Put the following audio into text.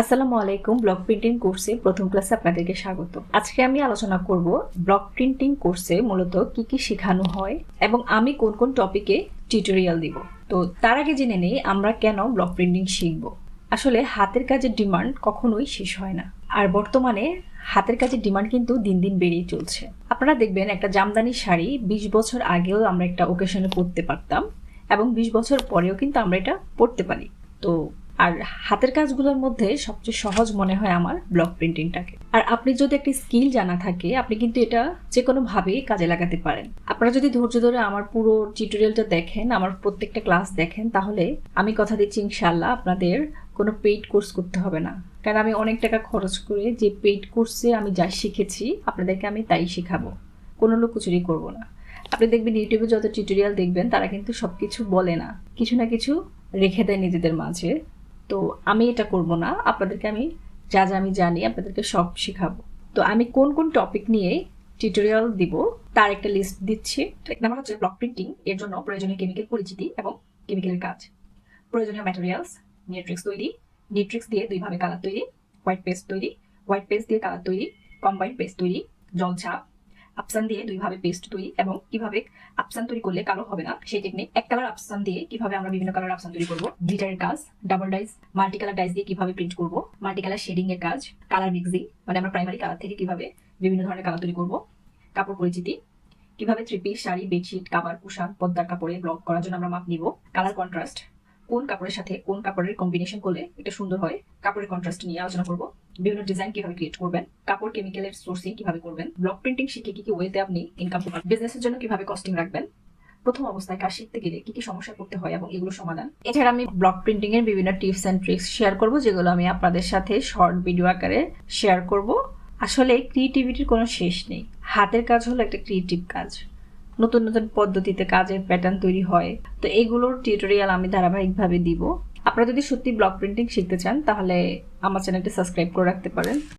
আসসালামু আলাইকুম, block printing কোর্সে প্রথম ক্লাসে আপনাদেরকে স্বাগত। আজকে আমি আলোচনা করব ব্লক প্রিন্টিং কোর্সে মূলত কি কি শেখানো হয় এবং আমি কোন কোন টপিকে টিউটোরিয়াল দিব। তো তার আগে জেনে নেই আমরা কেন ব্লক প্রিন্টিং শিখব। আসলে হাতের কাজের ডিমান্ড কখনোই শেষ হয় না। আর বর্তমানে হাতের কাজের ডিমান্ড কিন্তু দিন দিন বেড়েই চলছে। আপনারা দেখবেন একটা জামদানি শাড়ি বিশ বছর আগেও আমরা একটা ওকেশনে পরতে পারতাম এবং বিশ বছর পরেও কিন্তু আমরা এটা পড়তে পারি। তো আর হাতের কাজগুলোর মধ্যে সবচেয়ে সহজ মনে হয় আমার ব্লক প্রিন্টিংটাকে আর আপনি যদি একটি স্কিল জানা থাকে, আপনি কিন্তু এটা যে কোনোভাবেই কাজে লাগাতে পারেন। আপনারা যদি ধৈর্য ধরে আমার পুরো টিউটোরিয়ালটা দেখেন, আমার প্রত্যেকটা ক্লাস দেখেন, তাহলে আমি কথা দিচ্ছি ইনশাল্লাহ আপনাদের কোনো পেইড কোর্স করতে হবে না। কারণ আমি অনেক টাকা খরচ করে যে পেইড কোর্সে আমি যা শিখেছি, আপনাদেরকে আমি তাই শেখাবো। কোনো লোক লুকোচুরি করব না। আপনি দেখবেন ইউটিউবে যত টিউটোরিয়াল দেখবেন, তারা কিন্তু সব কিছু বলে না। কিছু না কিছু রেখে দেয় নিজেদের মাঝে। তো আমি এটা করব না। আপনাদেরকে আমি যা যা আমি জানি আপনাদেরকে সব শেখাবো। তো আমি কোন কোন টপিক নিয়ে টিউটোরিয়াল দিব, তার একটা লিস্ট দিচ্ছি। এক নাম্বার হচ্ছে ব্লক প্রিন্টিং এর জন্য প্রয়োজনীয় কেমিক্যাল পরিচিতি এবং কেমিক্যালের কাজ। প্রয়োজনীয় ম্যাটেরিয়ালস নিউট্রিক্স তৈরি নিউট্রিক্স দিয়ে দুইভাবে কালার তৈরি হোয়াইট পেস্ট তৈরি হোয়াইট পেস্ট দিয়ে কালার তৈরি কম্বাইন্ড পেস্ট তৈরি, জল ছাপ আপসান দিয়ে দুইভাবে পেস্ট তৈরি এবং কীভাবে আপসান তৈরি করলে কালো হবে না। সেই টেকনিক এক কালার আপসান দিয়ে কীভাবে আমরা বিভিন্ন কালার আপসান তৈরি করব? গ্লিটারের কাজ double dyes multi colour dyes দিয়ে কীভাবে প্রিন্ট করব? মাল্টি কালার শেডিং এর কাজ কালার মিক্সিং মানে আমরা প্রাইমারি কালার থেকে কীভাবে বিভিন্ন ধরনের কালার তৈরি করব? কাপড় পরিচিতি, কীভাবে থ্রি পিস শাড়ি বেডশিট কাবার পোশাক, পদ্মার কাপড়ে ব্লক করার জন্য আমরা মাপ নিব? কালার কন্ট্রাস্ট কোন কাপড়ের সাথে কোন কাপড়ের কম্বিনেশন করলে এটা সুন্দর হয়, কাপড়ের কন্ট্রাস্ট নিয়ে আলোচনা করব। বিভিন্ন ডিজাইন কীভাবে ক্রিয়েট করবেন, কাপড় কেমিক্যালের সোর্সিং কীভাবে করবেন ব্লক প্রিন্টিং শিখে কি কি ওয়েতে আপনি ইনকাম করবেন বিজনেসের জন্য কীভাবে কস্টিং রাখবেন, প্রথম অবস্থায় কাজ শিখতে গেলে কি কি সমস্যা করতে হয় এবং এগুলো সমাধান। এছাড়া আমি ব্লক প্রিন্টিং এর বিভিন্ন টিপস এন্ড ট্রিক্স শেয়ার করব, যেগুলো আমি আপনাদের সাথে শর্ট ভিডিও আকারে শেয়ার করব। আসলে ক্রিয়েটিভিটির কোনো শেষ নেই। হাতের কাজ হলো একটা ক্রিয়েটিভ কাজ। নতুন নতুন পদ্ধতিতে কাজের প্যাটার্ন তৈরি হয়। তো এগুলোর টিউটোরিয়াল আমি ধারাবাহিকভাবে দিব। আপনারা যদি সত্যি ব্লক প্রিন্টিং শিখতে চান, তাহলে আমার চ্যানেলটি সাবস্ক্রাইব করে রাখতে পারেন।